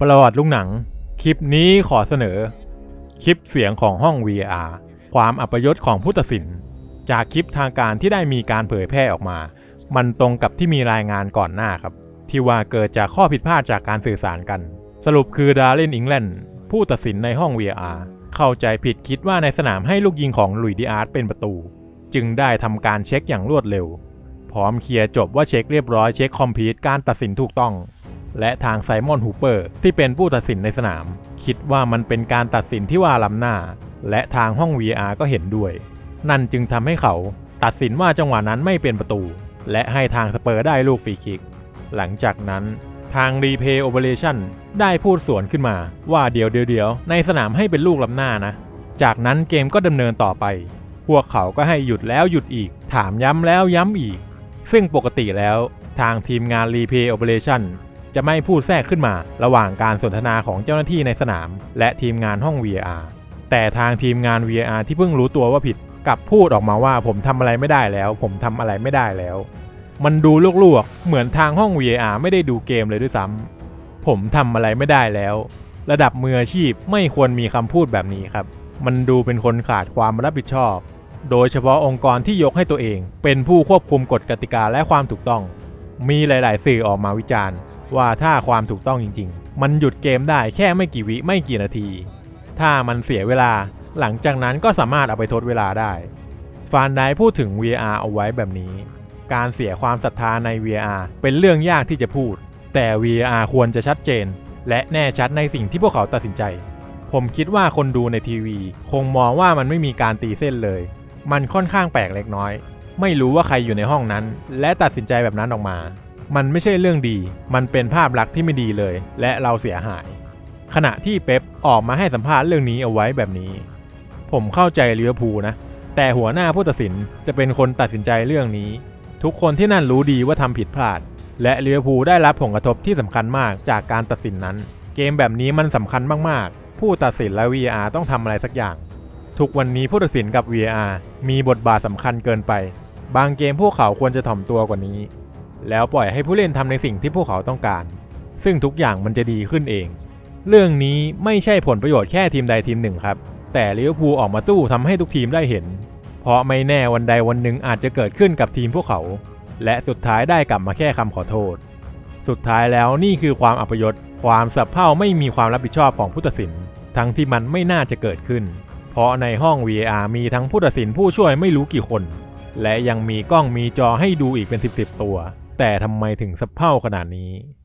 ประวัติลุงหนัง คลิปนี้ขอเสนอ คลิปเสียงของห้อง VR ความอัปยศของผู้ตัดสิน จากคลิปทางการที่ได้มีการเผยแพร่ออกมา มันตรงกับที่มีรายงานก่อนหน้าครับ ที่ว่าเกิดจากข้อผิดพลาดจากการสื่อสารกัน สรุปคือดาร์เลนอิงแลนด์ผู้ตัดสินในห้อง VR เข้าใจผิดคิดว่าในสนามให้ลูกยิงของลุยดีอาร์ตเป็นประตู จึงได้ทำการเช็คอย่างรวดเร็ว พร้อมเคลียร์จบว่าเช็คเรียบร้อยเช็คคอมพิวต์การตัดสินถูกต้อง และทางไซมอนฮูเปอร์ที่เป็นผู้ตัดสินในสนาม คิดว่ามันเป็นการตัดสินที่ว่าล้ำหน้า และทางห้อง VR ก็เห็นด้วย นั่นจึงทำให้เขาตัดสินว่าจังหวะนั้นไม่เป็นประตู และให้ทางสเปอร์ได้ลูกฟรีคิก หลังจากนั้นทางรีเพย์โอเปอเรชั่นได้พูดสวนขึ้นมาว่าเดี๋ยวเดี๋ยวในสนามให้เป็นลูกล้ำหน้านะ จากนั้นเกมก็ดำเนินต่อไป พวกเขาก็ให้หยุดแล้วหยุดอีก ถามย้ำแล้วย้ำอีก ซึ่งปกติแล้วทางทีมงาน Replay Operation จะไม่พูดแทรกขึ้นมา ระหว่างการสนทนาของเจ้าหน้าที่ในสนาม และทีมงานห้อง VR แต่ทางทีมงาน VR ที่เพิ่งรู้ตัวว่าผิดกลับพูดออกมาว่าผมทำอะไรไม่ได้แล้ว ผมทำอะไรไม่ได้แล้ว มันดูลวกๆ เหมือนทางห้อง VR ไม่ได้ดูเกมเลยด้วยซ้ำผมทำอะไรไม่ได้แล้ว ระดับมืออาชีพไม่ควรมีคำพูดแบบนี้ครับ มันดูเป็นคนขาดความรับผิดชอบ โดยเฉพาะองค์กรที่ยกให้ตัวเอง เป็นผู้ควบคุมกฎกติกาและความถูกต้อง มีหลาย ๆ สื่อออกมาวิจารณ์ ว่าถ้าความถูกต้องจริง ๆ มันหยุดเกมได้แค่ไม่กี่วิไม่กี่นาที ถ้ามันเสียเวลาหลังจากนั้นก็สามารถเอาไปทดเวลาได้ ฟานไดพูดถึง VR เอาไว้แบบนี้ การเสียความศรัทธาใน VR เป็นเรื่องยากที่จะพูด แต่ VR ควรจะชัดเจน และแน่ชัดในสิ่งที่พวกเขาตัดสินใจ ผมคิดว่าคนดูในทีวี คงมองว่ามันไม่มีการตีเส้นเลย มันค่อนข้างแปลกเล็กน้อย ไม่รู้ว่าใครอยู่ในห้องนั้น และตัดสินใจแบบนั้นออกมา มันไม่ใช่เรื่องดี มันเป็นภาพลักษณ์ที่ไม่ดีเลย และเราเสียหาย ขณะที่เป๊ปออกมาให้สัมภาษณ์เรื่องนี้เอาไว้แบบนี้ ผมเข้าใจลิเวอร์พูลนะ แต่หัวหน้าผู้ตัดสินจะเป็นคนตัดสินใจเรื่องนี้ ทุกคนที่นั่นรู้ดีว่าทำผิดพลาด และลิเวอร์พูลได้รับผลกระทบที่สำคัญมากจากการตัดสินนั้น เกมแบบนี้มันสำคัญมากๆ ผู้ตัดสินและ VR ต้องทำอะไรสักอย่าง ทุกวันนี้ผู้ตัดสินกับ VR มีบทบาทสำคัญเกินไป บางเกมพวกเขาควรจะถ่อมตัวกว่านี้ แล้วปล่อยให้ผู้เล่นทำในสิ่งที่พวกเขาต้องการ ซึ่งทุกอย่างมันจะดีขึ้นเอง เรื่องนี้ไม่ใช่ผลประโยชน์แค่ทีมใดทีมหนึ่งครับ แต่ลิเวอร์พูลออกมาสู้ทำให้ทุกทีมได้เห็น เพราะไม่แน่วันใดวันหนึ่งอาจจะเกิดขึ้นกับทีมพวกเขา และสุดท้ายได้กลับมาแค่คำขอโทษ สุดท้ายแล้วนี่คือความอัปยศความสับเพ่าไม่มีความรับผิดชอบของผู้ตัดสิน ทั้งที่มันไม่น่าจะเกิดขึ้น เพราะในห้อง VAR มีทั้งผู้ตัดสินผู้ช่วยไม่รู้กี่คน และยังมีกล้องมีจอให้ดูอีกเป็นสิบๆตัว แต่ทำไมถึงสะเพร่าขนาดนี้